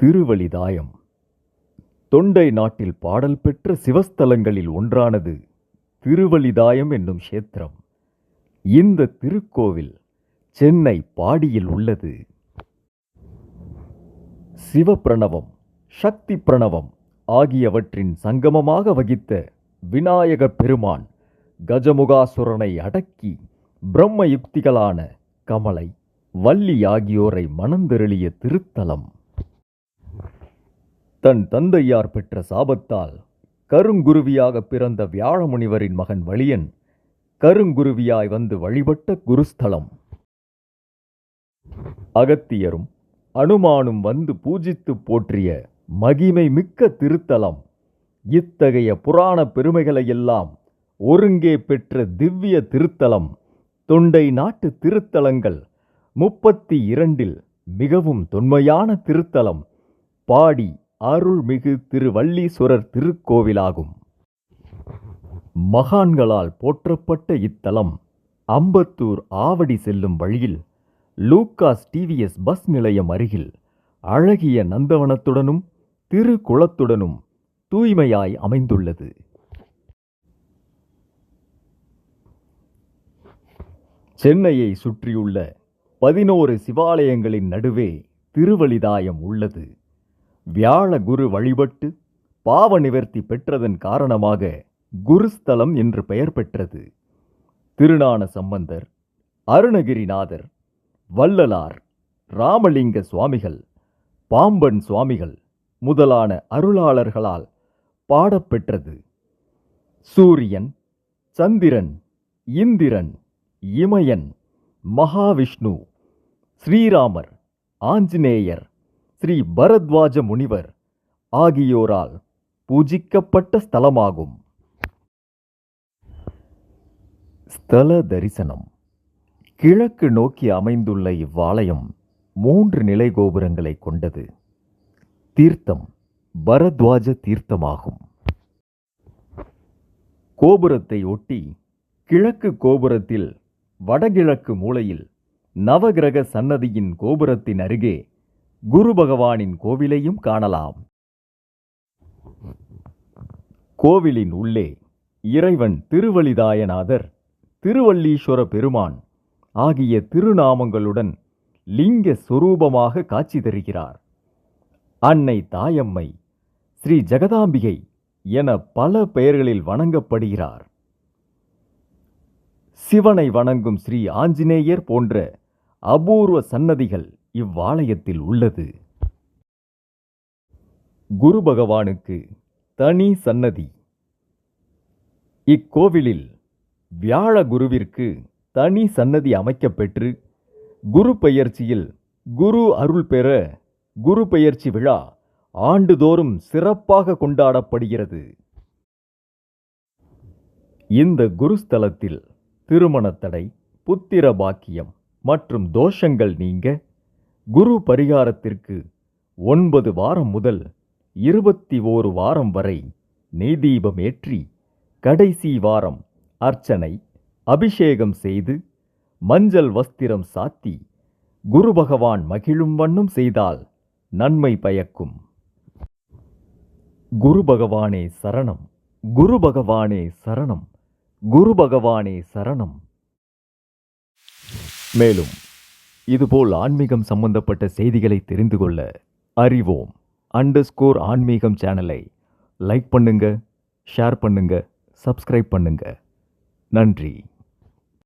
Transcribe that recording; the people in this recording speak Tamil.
திருவழிதாயம். தொண்டை நாட்டில் பாடல் பெற்ற சிவஸ்தலங்களில் ஒன்றானது திருவழிதாயம் என்னும் க்ஷேத்திரம். இந்த திருக்கோவில் சென்னை பாடியில் உள்ளது. சிவப்பிரணவம் சக்தி பிரணவம் ஆகியவற்றின் சங்கமமாக வகித்த விநாயகப் பெருமான் கஜமுகாசுரனை அடக்கி பிரம்ம யுக்திகளான கமலை வள்ளி ஆகியோரை மணந்தெருளிய திருத்தலம். தன் தந்தையார் பெற்ற சாபத்தால் கருங்குருவியாக பிறந்த வியாழமுனிவரின் மகன் வலியன் கருங்குருவியாய் வந்து வழிபட்ட குருஸ்தலம். அகத்தியரும் அனுமானும் வந்து பூஜித்து போற்றிய மகிமை மிக்க திருத்தலம். இத்தகைய புராண பெருமைகளையெல்லாம் ஒருங்கே பெற்ற திவ்ய திருத்தலம். தொண்டை நாட்டு திருத்தலங்கள் முப்பத்தி இரண்டில் மிகவும் தொன்மையான திருத்தலம். பாடி அருள்மிகு திருவள்ளீஸ்வரர் திருக்கோவிலாகும். மகான்களால் போற்றப்பட்ட இத்தலம் அம்பத்தூர் ஆவடி செல்லும் வழியில் லூக்காஸ் டிவிஎஸ் பஸ் நிலையம் அருகில் அழகிய நந்தவனத்துடனும் திருக்குளத்துடனும் தூய்மையாய் அமைந்துள்ளது. சென்னையை சுற்றியுள்ள பதினோரு சிவாலயங்களின் நடுவே திருவலிதாயம் உள்ளது. வியாழ குரு வழிபட்டு பாவ நிவர்த்தி பெற்றதன் காரணமாக குருஸ்தலம் என்று பெயர் பெற்றது. திருநான சம்பந்தர் அருணகிரிநாதர் வள்ளலார் ராமலிங்க சுவாமிகள் பாம்பன் சுவாமிகள் முதலான அருளாளர்களால் பாடப்பெற்றது. சூரியன் சந்திரன் இந்திரன் இமயன் மகாவிஷ்ணு ஸ்ரீராமர் ஆஞ்சநேயர் ஸ்ரீ பரத்வாஜ முனிவர் ஆகியோரால் பூஜிக்கப்பட்ட ஸ்தலமாகும். ஸ்தல தரிசனம். கிழக்கு நோக்கி அமைந்துள்ள இவ்வாலயம் மூன்று நிலை கோபுரங்களை கொண்டது. தீர்த்தம் பரத்வாஜ தீர்த்தமாகும். கோபுரத்தை ஒட்டி கிழக்கு கோபுரத்தில் வடகிழக்கு மூலையில் நவகிரக சன்னதியின் கோபுரத்தின் அருகே குரு பகவானின் கோவிலையும் காணலாம். கோவிலின் உள்ளே இறைவன் திருவலிதாயநாதர் திருவல்லீஸ்வர பெருமான் ஆகிய திருநாமங்களுடன் லிங்க சொரூபமாக காட்சி தருகிறார். அன்னை தாயம்மை ஸ்ரீ ஜெகதாம்பிகை என பல பெயர்களில் வணங்கப்படுகிறார். சிவனை வணங்கும் ஸ்ரீ ஆஞ்சநேயர் போன்ற அபூர்வ சன்னதிகள் இவ்வாலயத்தில் உள்ளது. குரு பகவானுக்கு தனி சன்னதி. இக்கோவிலில் வியாழ குருவிற்கு தனி சன்னதி அமைக்கப்பெற்று குரு பெயர்ச்சியில் குரு அருள் பெற குரு பெயர்ச்சி விழா ஆண்டுதோறும் சிறப்பாக கொண்டாடப்படுகிறது. இந்த குருஸ்தலத்தில் திருமணத்தடை புத்திர பாக்கியம் மற்றும் தோஷங்கள் நீங்க குரு பரிகாரத்திற்கு ஒன்பது வாரம் முதல் இருபத்தி ஓரு வாரம் வரை நெய்தீபம் ஏற்றி கடைசி வாரம் அர்ச்சனை அபிஷேகம் செய்து மஞ்சள் வஸ்திரம் சாத்தி குரு பகவான் மகிழும் வண்ணம் செய்தால் நன்மை பயக்கும். குரு பகவானே சரணம் குரு பகவானே சரணம் குரு பகவானே சரணம். மேலும் இதுபோல் ஆன்மீகம் சம்பந்தப்பட்ட செய்திகளை தெரிந்து கொள்ள அறிவோம். அண்டர்ஸ்கோர் ஆன்மீகம் சேனலை லைக் பண்ணுங்க ஷேர் பண்ணுங்க சப்ஸ்கிரைப் பண்ணுங்க. நன்றி.